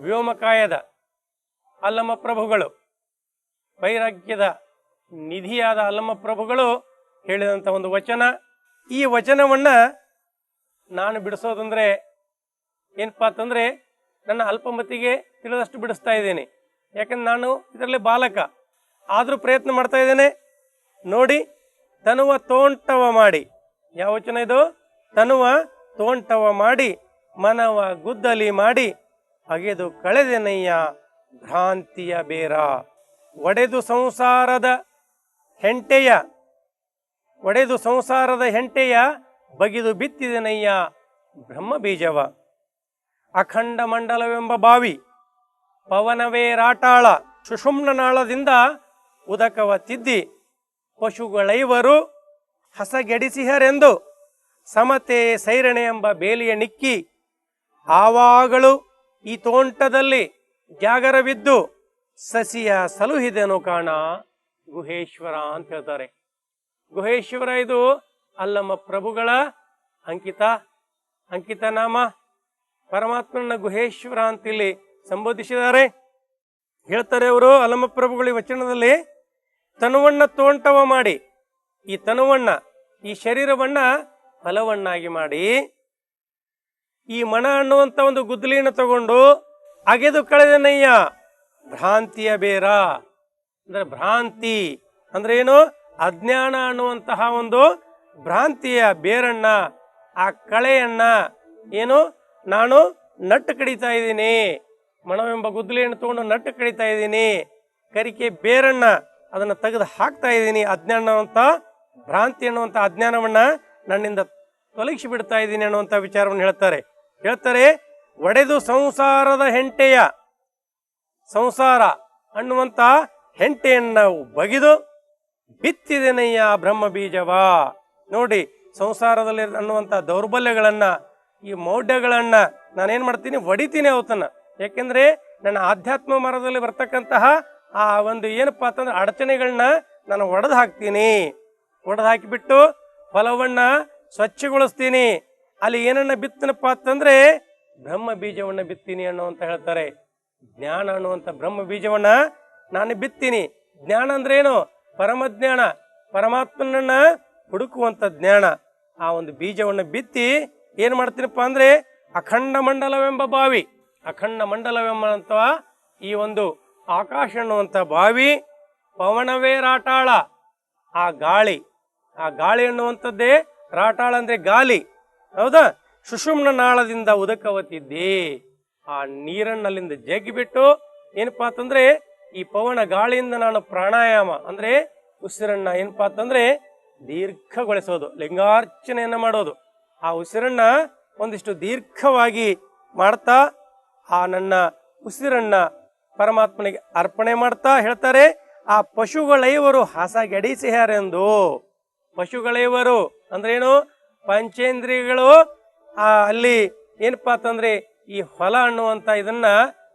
ವ್ಯೋಮಕಾಯದ ಅಲ್ಲಮ ಪ್ರಭುಗಳು, ವೈರಾಗ್ಯದ ನಿಧಿಯಾದ ಅಲ್ಲಮ ಪ್ರಭುಗಳು ಹೇಳಿದಂಥ ಒಂದು ವಚನ. ಈ ವಚನವನ್ನ ನಾನು ಬಿಡಿಸೋದಂದ್ರೆ ಏನಪ್ಪಾ ಅಂತಂದ್ರೆ ನನ್ನ ಅಲ್ಪಮತಿಗೆ ತಿಳಿದಷ್ಟು ಬಿಡಿಸ್ತಾ ಇದ್ದೇನೆ. ಯಾಕಂದ್ರೆ ನಾನು ಇದರಲ್ಲಿ ಬಾಲಕ. ಆದರೂ ಪ್ರಯತ್ನ ಮಾಡ್ತಾ ಇದ್ದೇನೆ. ನೋಡಿ, ತನುವ ತೋಂಟವ ಮಾಡಿ. ಯಾವ ವಚನ ಇದು? ತನುವ ತೋಂಟವ ಮಾಡಿ, ಮನವ ಗುದ್ದಲಿ ಮಾಡಿ. ಅಗೆದು ಕಳೆದೆನಯ್ಯ ಭ್ರಾಂತಿಯ ಬೇರ. ಒಡೆದು ಸಂಸಾರದ ಹೆಂಟೆಯ, ಒಡೆದು ಸಂಸಾರದ ಹೆಂಟೆಯ ಬಗಿದು ಬಿತ್ತಿದೆನಯ್ಯ ಬ್ರಹ್ಮ ಬೀಜವ. ಅಖಂಡ ಮಂಡಲವೆಂಬ ಬಾವಿ, ಪವನವೇ ರಾಟಾಳ ಸುಷುಮ್ನಾಳದಿಂದ ಉದಕವ ತಿದ್ದಿ, ಪಶುಗಳೈವರು ಹಸಗೆಡಿಸಿಹರೆಂದು ಸಮತೆ ಸೈರಣೆ ಎಂಬ ಬೇಲಿಯ ನಿಕ್ಕಿ, ಆವಾಗಳು ಈ ತೋಂಟದಲ್ಲಿ ಜಾಗರವಿದ್ದು ಸಸಿಯ ಸಲುಹಿದೆನು ಕಾಣ ಗುಹೇಶ್ವರ ಅಂತ ಹೇಳ್ತಾರೆ. ಗುಹೇಶ್ವರ ಇದು ಅಲ್ಲಮ್ಮ ಪ್ರಭುಗಳ ಅಂಕಿತ ಅಂಕಿತ ನಾಮ. ಪರಮಾತ್ಮನ ಗುಹೇಶ್ವರ ಅಂತ ಇಲ್ಲಿ ಸಂಬೋಧಿಸಿದ್ದಾರೆ. ಹೇಳ್ತಾರೆ ಅವರು, ಅಲ್ಲಮ್ಮ ಪ್ರಭುಗಳ ವಚನದಲ್ಲಿ ತನುವಣ್ಣ ತೋಂಟವ ಮಾಡಿ, ಈ ತನುವಣ್ಣ ಈ ಶರೀರವನ್ನ ಫಲವನ್ನಾಗಿ ಮಾಡಿ ಈ ಮಣ ಅನ್ನುವಂತ ಒಂದು ಗುದ್ದಲಿನ ತಗೊಂಡು ಅಗೆದು ಕಳೆದನಯ್ಯ. ಭ್ರಾಂತಿಯ ಬೇರ. ಅಂದ್ರೆ ಭ್ರಾಂತಿ. ಅಂದ್ರೆ ಏನು? ಅಜ್ಞಾನ ಅನ್ನುವಂತಹ ಒಂದು ಭ್ರಾಂತಿಯ ಬೇರಣ್ಣ ಆ ಕಳೆಯನ್ನ ಏನು? ನಾನು ನಟ್ಟು ಕಡಿತಾ ಇದ್ದೀನಿ. ಮಣವೆಂಬ ಗುದ್ದಲಿಯನ್ನು ತಗೊಂಡು ನಟ್ಟು ಕಡಿತಾ ಇದ್ದೀನಿ. ಕರಿಕೆ ಬೇರಣ್ಣ ಅದನ್ನ ತೆಗೆದು ಹಾಕ್ತಾ ಇದ್ದೀನಿ. ಅಜ್ಞಾನ ಅನ್ನುವಂಥ ಭ್ರಾಂತಿ ಅನ್ನುವಂಥ ಅಜ್ಞಾನವನ್ನ ನನ್ನಿಂದ ತೊಲಗಿಸಿ ಬಿಡ್ತಾ ಇದ್ದೀನಿ ಅನ್ನುವಂಥ ವಿಚಾರವನ್ನು ಹೇಳ್ತಾರೆ. ಹೇಳ್ತಾರೆ, ಒಡೆದು ಸಂಸಾರದ ಹೆಂಟೆಯ ಸಂಸಾರ ಅನ್ನುವಂಥ ಹೆಂಟೆಯನ್ನು ಬಗೆದು ಬಿತ್ತಿದೆನಯ್ಯ ಬ್ರಹ್ಮ ಬೀಜವ ನೋಡಿ, ಸಂಸಾರದಲ್ಲಿ ಅನ್ನುವಂಥ ದೌರ್ಬಲ್ಯಗಳನ್ನ, ಈ ಮೌಢ್ಯಗಳನ್ನ ನಾನೇನ್ ಮಾಡ್ತೀನಿ, ಒಡಿತೀನಿ ಅವತನ್ನ ಯಾಕೆಂದ್ರೆ, ನನ್ನ ಆಧ್ಯಾತ್ಮ ಮರದಲ್ಲಿ ಬರ್ತಕ್ಕಂತಹ ಆ ಒಂದು ಏನಪ್ಪ ಅಂತಂದ್ರೆ ಅಡಚಣೆಗಳನ್ನ ನಾನು ಒಡೆದು ಹಾಕ್ತೀನಿ. ಒಡೆದು ಹಾಕಿಬಿಟ್ಟು ಫಲವನ್ನ ಸ್ವಚ್ಛಗೊಳಿಸ್ತೀನಿ. ಅಲ್ಲಿ ಏನನ್ನ ಬಿತ್ತನಪ್ಪ ಅಂತಂದ್ರೆ ಬ್ರಹ್ಮ ಬೀಜವನ್ನ ಬಿತ್ತೀನಿ ಅನ್ನೋ ಅಂತ ಹೇಳ್ತಾರೆ. ಜ್ಞಾನ ಅನ್ನುವಂಥ ಬ್ರಹ್ಮ ಬೀಜವನ್ನ ನಾನು ಬಿತ್ತೀನಿ. ಜ್ಞಾನ ಅಂದ್ರೆ ಏನು ಪರಮಜ್ಞಾನ ಪರಮಾತ್ಮನನ್ನ ಹುಡುಕುವಂತ ಜ್ಞಾನ. ಆ ಒಂದು ಬೀಜವನ್ನ ಬಿತ್ತಿ ಏನ್ ಮಾಡ್ತೀನಪ್ಪ ಅಂದ್ರೆ ಅಖಂಡ ಮಂಡಲವೆಂಬ ಬಾವಿ. ಅಖಂಡ ಮಂಡಲವೆಂಬಂತ ಈ ಒಂದು ಆಕಾಶ ಅನ್ನುವಂಥ ಬಾವಿ, ಪವನವೇ ರಾಟಾಳ. ಆ ಗಾಳಿ. ಆ ಗಾಳಿ ಅನ್ನುವಂಥದ್ದೇ ರಾಟಾಳ ಅಂದ್ರೆ ಗಾಲಿ ಹೌದಾ? ಸುಷುಮ್ನ ನಾಳದಿಂದ ಉದಕವತ್ತಿದ್ದಿ ಆ ನೀರನ್ನಲ್ಲಿಂದ ಜಗ್ಗಿಬಿಟ್ಟು ಏನಪ್ಪಾ ಅಂತಂದ್ರೆ, ಈ ಪವನ ಗಾಳಿಯಿಂದ ನಾನು ಪ್ರಾಣಾಯಾಮ, ಅಂದ್ರೆ ಉಸಿರನ್ನ ಏನಪ್ಪಾ ಅಂತಂದ್ರೆ ದೀರ್ಘಗೊಳಿಸೋದು, ಲಿಂಗಾರ್ಚನೆಯನ್ನ ಮಾಡೋದು. ಆ ಉಸಿರನ್ನ ಒಂದಿಷ್ಟು ದೀರ್ಘವಾಗಿ ಮಾಡ್ತಾ, ಆ ನನ್ನ ಉಸಿರನ್ನ ಪರಮಾತ್ಮನಿಗೆ ಅರ್ಪಣೆ ಮಾಡ್ತಾ ಹೇಳ್ತಾರೆ, ಆ ಪಶುಗಳೈವರು ಹಸಗೆಡಿಸಿಹಾರೆಂದು ಪಶುಗಳೈವರು ಅಂದ್ರೇನು? ಪಂಚೇಂದ್ರಿಯಗಳು ಅಲ್ಲಿ ಏನಪ್ಪಾ ಅಂತಂದ್ರೆ ಈ ಹೊಲ ಅನ್ನುವಂತ ಇದನ್ನ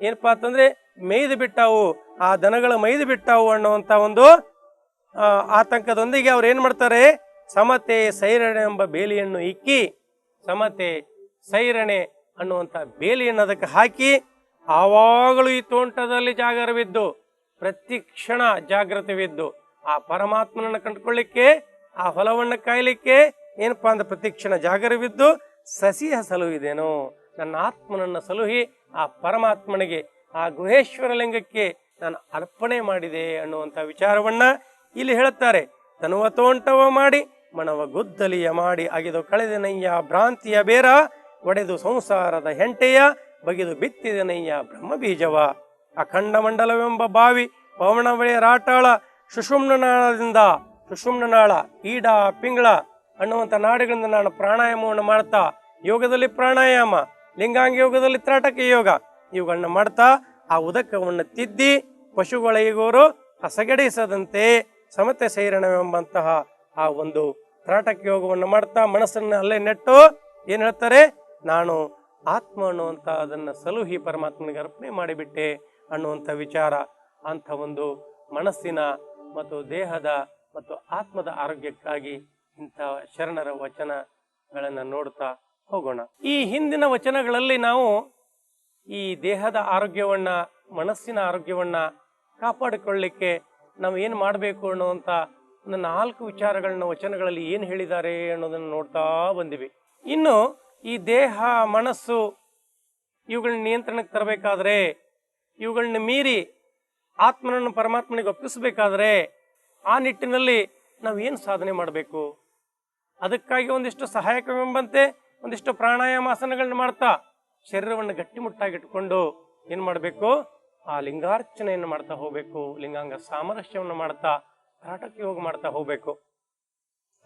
ಏನಪ್ಪಾ ಅಂತಂದ್ರೆ ಮೈದು ಬಿಟ್ಟಾವು, ಆ ದನಗಳು ಮೈದು ಬಿಟ್ಟಾವು ಅನ್ನುವಂತ ಒಂದು ಆತಂಕದೊಂದಿಗೆ ಅವ್ರು ಏನ್ ಮಾಡ್ತಾರೆ? ಸಮತೆ ಸೈರಣೆ ಎಂಬ ಬೇಲಿಯನ್ನು ಇಕ್ಕಿ, ಸಮತೆ ಸೈರಣೆ ಅನ್ನುವಂಥ ಬೇಲಿಯನ್ನು ಅದಕ್ಕೆ ಹಾಕಿ, ಆವಾಗಲೂ ಈ ತೋಂಟದಲ್ಲಿ ಜಾಗರವಿದ್ದು, ಪ್ರತಿ ಕ್ಷಣ ಜಾಗೃತವಿದ್ದು ಆ ಪರಮಾತ್ಮನನ್ನು ಕಂಡುಕೊಳ್ಳಿಕ್ಕೆ, ಆ ಹೊಲವನ್ನು ಕಾಯಲಿಕ್ಕೆ ಏನಪ್ಪಾ ಅಂದ್ರೆ ಪ್ರತಿಕ್ಷಣ ಜಾಗರವಿದ್ದು ಸಸಿಯ ಸಲುಹಿದೇನೋ ನನ್ನ ಆತ್ಮನನ್ನ ಸಲುಹಿ ಆ ಪರಮಾತ್ಮನಿಗೆ, ಆ ಗುಹೇಶ್ವರ ಲಿಂಗಕ್ಕೆ ನಾನು ಅರ್ಪಣೆ ಮಾಡಿದೆ ಅನ್ನುವಂಥ ವಿಚಾರವನ್ನ ಇಲ್ಲಿ ಹೇಳುತ್ತಾರೆ. ತನುವ ತೋಂಟವ ಮಾಡಿ ಮನವ ಗುದ್ದಲಿಯ ಮಾಡಿ, ಅಗೆದು ಕಳೆದನಯ್ಯ ಭ್ರಾಂತಿಯ ಬೇರ, ಒಡೆದು ಸಂಸಾರದ ಹೆಂಟೆಯ, ಬಗೆದು ಬಿತ್ತಿದನಯ್ಯ ಬ್ರಹ್ಮ ಬೀಜವ ಅಖಂಡ ಮಂಡಲವೆಂಬ ಬಾವಿ ಪವನವಳೆ ರಾಟಾಳ, ಸುಷುಮ್ನ ನಾಳದಿಂದ ಈಡಾ ನಾಳ, ಈಡ ಪಿಂಗಳ ಅನ್ನುವಂಥ ನಾಡಿಗಳಿಂದ ನಾನು ಪ್ರಾಣಾಯಾಮವನ್ನು ಮಾಡ್ತಾ, ಯೋಗದಲ್ಲಿ ಪ್ರಾಣಾಯಾಮ, ಲಿಂಗಾಂಗ ಯೋಗದಲ್ಲಿ ತ್ರಾಟಕ ಯೋಗ, ಇವುಗಳನ್ನ ಮಾಡ್ತಾ, ಆ ಉದಕವನ್ನು ತಿದ್ದಿ ಪಶುಗಳಿಗೋರು ಹಸಗಡಿಸದಂತೆ ಸಮತೆ ಸೈರಣವೆಂಬಂತಹ ಆ ಒಂದು ತ್ರಾಟಕ ಯೋಗವನ್ನು ಮಾಡ್ತಾ ಮನಸ್ಸನ್ನ ಅಲ್ಲೇ ನೆಟ್ಟು ಏನು ಹೇಳ್ತಾರೆ? ನಾನು ಆತ್ಮ ಅನ್ನುವಂಥ ಅದನ್ನ ಸಲುಹಿ ಪರಮಾತ್ಮನಿಗೆ ಅರ್ಪಣೆ ಮಾಡಿಬಿಟ್ಟೆ ಅನ್ನುವಂಥ ವಿಚಾರ. ಅಂಥ ಒಂದು ಮನಸ್ಸಿನ ಮತ್ತು ದೇಹದ ಮತ್ತು ಆತ್ಮದ ಆರೋಗ್ಯಕ್ಕಾಗಿ ಇಂಥ ಶರಣರ ವಚನಗಳನ್ನು ನೋಡ್ತಾ ಹೋಗೋಣ. ಈ ಹಿಂದಿನ ವಚನಗಳಲ್ಲಿ ನಾವು ಈ ದೇಹದ ಆರೋಗ್ಯವನ್ನ, ಮನಸ್ಸಿನ ಆರೋಗ್ಯವನ್ನ ಕಾಪಾಡಿಕೊಳ್ಳಿಕ್ಕೆ ನಾವು ಏನು ಮಾಡಬೇಕು ಅನ್ನುವಂಥ ನಾಲ್ಕು ವಿಚಾರಗಳನ್ನ ವಚನಗಳಲ್ಲಿ ಏನು ಹೇಳಿದ್ದಾರೆ ಅನ್ನೋದನ್ನು ನೋಡ್ತಾ ಬಂದಿವಿ. ಇನ್ನು ಈ ದೇಹ, ಮನಸ್ಸು ಇವುಗಳನ್ನ ನಿಯಂತ್ರಣಕ್ಕೆ ತರಬೇಕಾದ್ರೆ, ಇವುಗಳನ್ನ ಮೀರಿ ಆತ್ಮನನ್ನು ಪರಮಾತ್ಮನಿಗೆ ಒಪ್ಪಿಸಬೇಕಾದ್ರೆ ಆ ನಿಟ್ಟಿನಲ್ಲಿ ನಾವು ಏನು ಸಾಧನೆ ಮಾಡಬೇಕು? ಅದಕ್ಕಾಗಿ ಒಂದಿಷ್ಟು ಸಹಾಯಕವೆಂಬಂತೆ ಒಂದಿಷ್ಟು ಪ್ರಾಣಾಯಾಮಾಸನಗಳನ್ನ ಮಾಡ್ತಾ ಶರೀರವನ್ನು ಗಟ್ಟಿಮುಟ್ಟಾಗಿಟ್ಕೊಂಡು ಏನು ಮಾಡಬೇಕು? ಆ ಲಿಂಗಾರ್ಚನೆಯನ್ನು ಮಾಡ್ತಾ ಹೋಗಬೇಕು. ಲಿಂಗಾಂಗ ಸಾಮರಸ್ಯವನ್ನು ಮಾಡ್ತಾ ಕಾಟಕ್ಕೆ ಯೋಗ ಮಾಡ್ತಾ ಹೋಗಬೇಕು.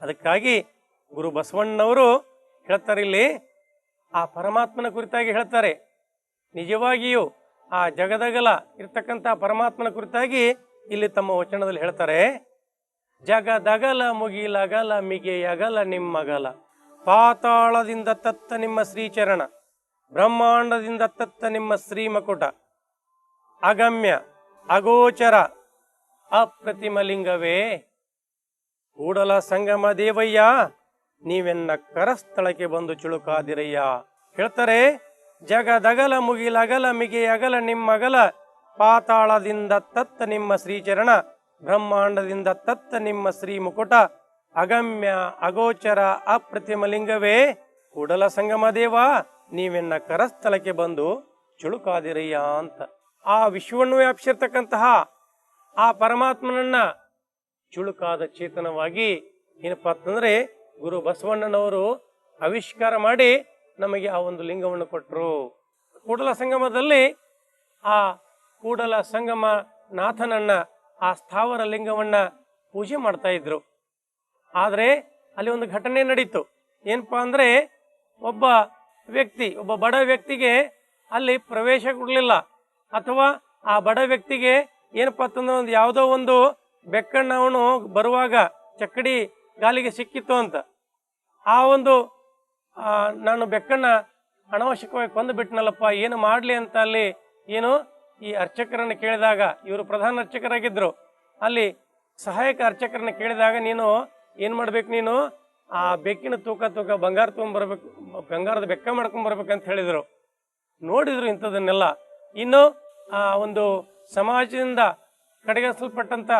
ಅದಕ್ಕಾಗಿ ಗುರು ಬಸವಣ್ಣನವರು ಹೇಳ್ತಾರೆ ಇಲ್ಲಿ, ಆ ಪರಮಾತ್ಮನ ಕುರಿತಾಗಿ ಹೇಳ್ತಾರೆ. ನಿಜವಾಗಿಯೂ ಆ ಜಗದಗಲ ಇರ್ತಕ್ಕಂಥ ಪರಮಾತ್ಮನ ಕುರಿತಾಗಿ ಇಲ್ಲಿ ತಮ್ಮ ವಚನದಲ್ಲಿ ಹೇಳ್ತಾರೆ. ಜಗದಗಲ ಮುಗಿಲಗಲ ಮಿಗೆಯಗಲ ನಿಮ್ಮಗಲ. ಪಾತಾಳದಿಂದ ತತ್ತ ನಿಮ್ಮ ಶ್ರೀಚರಣ, ಬ್ರಹ್ಮಾಂಡದಿಂದ ತತ್ತ ನಿಮ್ಮ ಶ್ರೀಮಕುಟ. ಅಗಮ್ಯ, ಅಗೋಚರ, ಅಪ್ರತಿಮಲಿಂಗವೇ. ಕೂಡಲ ಸಂಗಮ ದೇವಯ್ಯ, ನೀವೆನ್ನ ಕರಸ್ಥಳಕ್ಕೆ ಬಂದು ಚುಳುಕಾದಿರಯ್ಯ. ಹೇಳ್ತಾರೆ, ಜಗದಗಲ ಮುಗಿಲಗಲ ಮಿಗೆ ಅಗಲ ನಿಮ್ಮಗಲ, ಪಾತಾಳದಿಂದ ತತ್ತ ನಿಮ್ಮ ಶ್ರೀಚರಣ ಬ್ರಹ್ಮಾಂಡದಿಂದ ತತ್ತ ನಿಮ್ಮ ಶ್ರೀ ಮುಕುಟ ಅಗಮ್ಯ ಅಗೋಚರ ಅಪ್ರತಿಮಲಿಂಗವೇ ಕೂಡಲ ಸಂಗಮ ದೇವ, ನೀವೆನ್ನ ಕರಸ್ಥಳಕ್ಕೆ ಬಂದು ಚುಳುಕಾದಿರಯ್ಯ ಅಂತ. ಆ ವಿಶ್ವವನ್ನು ವ್ಯಾಪಿಸಿರ್ತಕ್ಕಂತಹ ಆ ಪರಮಾತ್ಮನನ್ನ ಚುಳುಕಾದ ಚೇತನವಾಗಿ ಏನಪ್ಪ ಅಂತಂದ್ರೆ ಗುರು ಬಸವಣ್ಣನವರು ಆವಿಷ್ಕಾರ ಮಾಡಿ ನಮಗೆ ಆ ಒಂದು ಲಿಂಗವನ್ನು ಕೊಟ್ಟರು ಕೂಡಲ ಸಂಗಮದಲ್ಲಿ ಆ ಕೂಡಲ ಸಂಗಮ ನಾಥನನ್ನ ಆ ಸ್ಥಾವರ ಲಿಂಗವನ್ನ ಪೂಜೆ ಮಾಡ್ತಾ ಇದ್ರು. ಆದರೆ ಅಲ್ಲಿ ಒಂದು ಘಟನೆ ನಡೀತು. ಏನಪ್ಪಾ ಅಂದ್ರೆ ಒಬ್ಬ ವ್ಯಕ್ತಿ, ಒಬ್ಬ ಬಡ ವ್ಯಕ್ತಿಗೆ ಅಲ್ಲಿ ಪ್ರವೇಶ ಕೊಡಲಿಲ್ಲ. ಅಥವಾ ಆ ಬಡ ವ್ಯಕ್ತಿಗೆ ಏನಪ್ಪಾ ಅಂತಂದ್ರೆ ಒಂದು ಯಾವುದೋ ಒಂದು ಬೆಕ್ಕಣ್ಣ ಅವನು ಬರುವಾಗ ಚಕ್ಕಡಿ ಗಾಲಿಗೆ ಸಿಕ್ಕಿತ್ತು ಅಂತ. ಆ ಒಂದು ನಾನು ಬೆಕ್ಕಣ್ಣ ಅನಾವಶ್ಯಕವಾಗಿ ಕೊಂದು ಬಿಟ್ನಲ್ಲಪ್ಪ ಏನು ಮಾಡಲಿ ಅಂತ ಅಲ್ಲಿ ಏನು ಈ ಅರ್ಚಕರನ್ನು ಕೇಳಿದಾಗ ಇವರು ಪ್ರಧಾನ ಅರ್ಚಕರಾಗಿದ್ದರು ಅಲ್ಲಿ ಸಹಾಯಕ ಅರ್ಚಕರನ್ನು ಕೇಳಿದಾಗ ನೀನು ಏನು ಮಾಡ್ಬೇಕು ನೀನು? ಆ ಬೆಕ್ಕಿನ ತೂಕ ತೂಕ ಬಂಗಾರ ತೊಗೊಂಬರ್ಬೇಕು ಬಂಗಾರದ ಬೆಕ್ಕ ಅಂತ ಹೇಳಿದರು. ನೋಡಿದ್ರು ಇಂಥದನ್ನೆಲ್ಲ. ಇನ್ನು ಆ ಒಂದು ಸಮಾಜದಿಂದ ಕಡೆಗಣಿಸಲ್ಪಟ್ಟಂಥ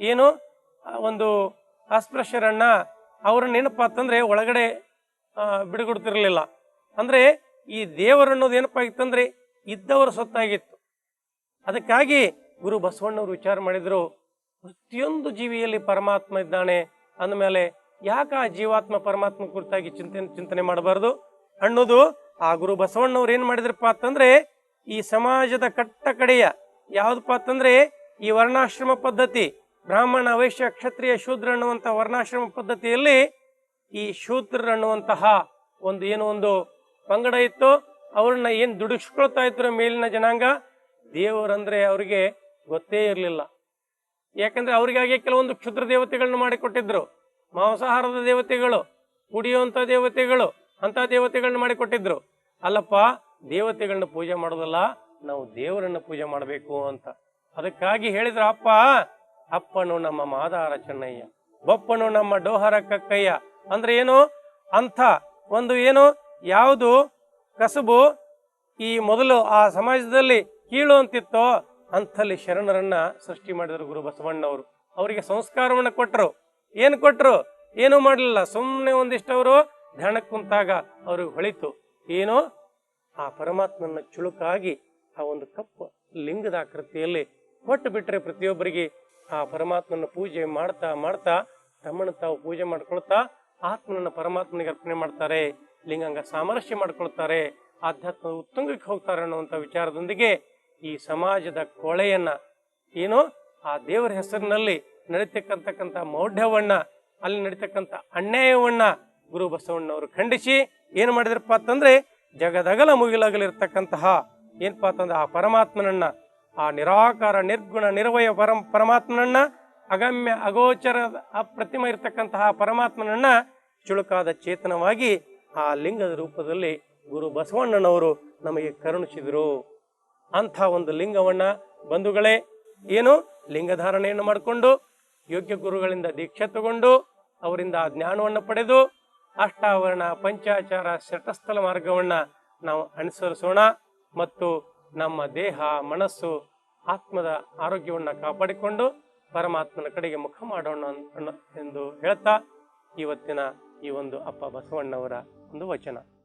ಏನು? ಒಂದು ಅಸ್ಪೃಶ್ಯರನ್ನ ಅವ್ರನ್ನ ನೆನಪು ಅಂತಂದ್ರೆ ಒಳಗಡೆ ಆ, ಅಂದರೆ ಈ ದೇವರು ಅನ್ನೋದು ಏನಪ್ಪ ಆಗಿತ್ತಂದ್ರೆ ಇದ್ದವರ ಸೊತ್ತಾಗಿತ್ತು ಅದಕ್ಕಾಗಿ ಗುರು ಬಸವಣ್ಣವರು ವಿಚಾರ ಮಾಡಿದ್ರು, ಪ್ರತಿಯೊಂದು ಜೀವಿಯಲ್ಲಿ ಪರಮಾತ್ಮ ಇದ್ದಾನೆ ಅಂದಮೇಲೆ ಯಾಕೆ ಆ ಜೀವಾತ್ಮ ಪರಮಾತ್ಮ ಕುರಿತಾಗಿ ಚಿಂತನೆ ಚಿಂತನೆ ಮಾಡಬಾರ್ದು? ಅನ್ನೋದು ಆ ಗುರು ಬಸವಣ್ಣವ್ರು ಏನು ಮಾಡಿದ್ರಪ್ಪ ಅಂತಂದ್ರೆ, ಈ ಸಮಾಜದ ಕಟ್ಟ ಕಡೆಯ ಯಾವ್ದಪ್ಪ ಅಂತಂದ್ರೆ, ಈ ವರ್ಣಾಶ್ರಮ ಪದ್ಧತಿ, ಬ್ರಾಹ್ಮಣ, ವೈಶ್ಯ, ಕ್ಷತ್ರಿಯ, ಶೂದ್ರ ಅನ್ನುವಂಥ ವರ್ಣಾಶ್ರಮ ಪದ್ಧತಿಯಲ್ಲಿ ಈ ಶೂದ್ರ ಅನ್ನುವಂತಹ ಒಂದು ಏನು ಒಂದು ಪಂಗಡ ಇತ್ತು, ಅವ್ರನ್ನ ಏನು ದುಡಿಸ್ಕೊಳ್ತಾ ಇದ್ರು ಮೇಲಿನ ಜನಾಂಗ? ದೇವರಂದ್ರೆ ಅವರಿಗೆ ಗೊತ್ತೇ ಇರಲಿಲ್ಲ. ಯಾಕಂದ್ರೆ ಅವರಿಗಾಗಿ ಕೆಲವೊಂದು ಕ್ಷುದ್ರ ದೇವತೆಗಳನ್ನ ಮಾಡಿಕೊಟ್ಟಿದ್ರು. ಮಾಂಸಾಹಾರದ ದೇವತೆಗಳು, ಕುಡಿಯುವಂತ ದೇವತೆಗಳು ಅಂತ ದೇವತೆಗಳನ್ನ ಮಾಡಿಕೊಟ್ಟಿದ್ರು. ಅಲ್ಲಪ್ಪ ದೇವತೆಗಳನ್ನ ಪೂಜೆ ಮಾಡೋದಲ್ಲ, ನಾವು ದೇವರನ್ನ ಪೂಜೆ ಮಾಡಬೇಕು ಅಂತ. ಅದಕ್ಕಾಗಿ ಹೇಳಿದ್ರ, ಅಪ್ಪ, ಅಪ್ಪನು ನಮ್ಮ ಮಾದಾರ ಚೆನ್ನಯ್ಯ, ಬಪ್ಪನು ನಮ್ಮ ಡೋಹರ ಕಕ್ಕಯ್ಯ. ಅಂದ್ರೆ ಏನು? ಅಂಥ ಒಂದು ಏನು? ಯಾವುದು? ಕಸುಬು. ಈ ಮೊದಲು ಆ ಸಮಾಜದಲ್ಲಿ ಕೀಳು ಅಂತಿತ್ತೋ ಅಂಥಲ್ಲಿ ಶರಣರನ್ನ ಸೃಷ್ಟಿ ಮಾಡಿದರು ಗುರು ಬಸವಣ್ಣವರು ಅವರಿಗೆ ಸಂಸ್ಕಾರವನ್ನು ಕೊಟ್ಟರು ಏನು ಕೊಟ್ಟರು ಏನು ಮಾಡಲಿಲ್ಲ. ಸುಮ್ಮನೆ ಒಂದಿಷ್ಟು ಅವರು ಧ್ಯಾನಕ್ಕೆ ಕುಂತಾಗ ಅವ್ರಿಗೆ ಹೊಳಿತು. ಏನು? ಆ ಪರಮಾತ್ಮನ ಚುಳುಕಾಗಿ ಆ ಒಂದು ಕಪ್ಪು ಲಿಂಗದ ಆಕೃತಿಯಲ್ಲಿ ಕೊಟ್ಟು ಬಿಟ್ಟರೆ ಪ್ರತಿಯೊಬ್ಬರಿಗೆ ಆ ಪರಮಾತ್ಮನ ಪೂಜೆ ಮಾಡ್ತಾ ಮಾಡ್ತಾ ತಮ್ಮನ್ನು ತಾವು ಪೂಜೆ ಮಾಡ್ಕೊಳ್ತಾ ಆತ್ಮನನ್ನು ಪರಮಾತ್ಮನಿಗೆ ಅರ್ಪಣೆ ಮಾಡ್ತಾರೆ. ಲಿಂಗಂಗ ಸಾಮರಸ್ಯ ಮಾಡ್ಕೊಳ್ತಾರೆ. ಆಧ್ಯಾತ್ಮ ಉತ್ತುಂಗಕ್ಕೆ ಹೋಗ್ತಾರೆ ಅನ್ನುವಂಥ ವಿಚಾರದೊಂದಿಗೆ ಈ ಸಮಾಜದ ಕೊಳೆಯನ್ನ ಏನು ಆ ದೇವರ ಹೆಸರಿನಲ್ಲಿ ನಡೀತಕ್ಕಂತಕ್ಕಂಥ ಮೌಢ್ಯವನ್ನ, ಅಲ್ಲಿ ನಡೀತಕ್ಕಂಥ ಅನ್ಯಾಯವನ್ನ ಗುರು ಬಸವಣ್ಣವರು ಖಂಡಿಸಿ ಏನು ಮಾಡಿದ್ರಪ್ಪ ಅಂತಂದ್ರೆ ಜಗದಗಲ ಮುಗಿಲಗಲಿರ್ತಕ್ಕಂತಹ ಏನಪ್ಪಾ ಅಂತಂದ್ರೆ ಆ ಪರಮಾತ್ಮನನ್ನ, ಆ ನಿರಾಕಾರ ನಿರ್ಗುಣ ನಿರ್ವಯ ಪರಂ, ಪರಮಾತ್ಮನನ್ನ, ಅಗಮ್ಯ ಅಗೋಚರ ಅಪ್ರತಿಮ ಇರತಕ್ಕಂತಹ ಪರಮಾತ್ಮನನ್ನ ಚುಳುಕಾದ ಚೇತನವಾಗಿ ಆ ಲಿಂಗದ ರೂಪದಲ್ಲಿ ಗುರು ಬಸವಣ್ಣನವರು ನಮಗೆ ಕರುಣಿಸಿದರು. ಅಂಥ ಒಂದು ಲಿಂಗವನ್ನ ಬಂಧುಗಳೇ ಏನು ಲಿಂಗಧಾರಣೆಯನ್ನು ಮಾಡಿಕೊಂಡು ಯೋಗ್ಯ ಗುರುಗಳಿಂದ ದೀಕ್ಷೆ ತಗೊಂಡು ಅವರಿಂದ ಆ ಜ್ಞಾನವನ್ನು ಪಡೆದು ಅಷ್ಟಾವರಣ ಪಂಚಾಚಾರ ಶಟಸ್ಥಲ ಮಾರ್ಗವನ್ನ ನಾವು ಅನುಸರಿಸೋಣ ಮತ್ತು ನಮ್ಮ ದೇಹ, ಮನಸ್ಸು, ಆತ್ಮದ ಆರೋಗ್ಯವನ್ನು ಕಾಪಾಡಿಕೊಂಡು ಪರಮಾತ್ಮನ ಕಡೆಗೆ ಮುಖ ಮಾಡೋಣ ಎಂದು ಹೇಳ್ತಾ ಇವತ್ತಿನ ಈ ಒಂದು ಅಪ್ಪ ಬಸವಣ್ಣವರ ಒಂದು ವಚನ.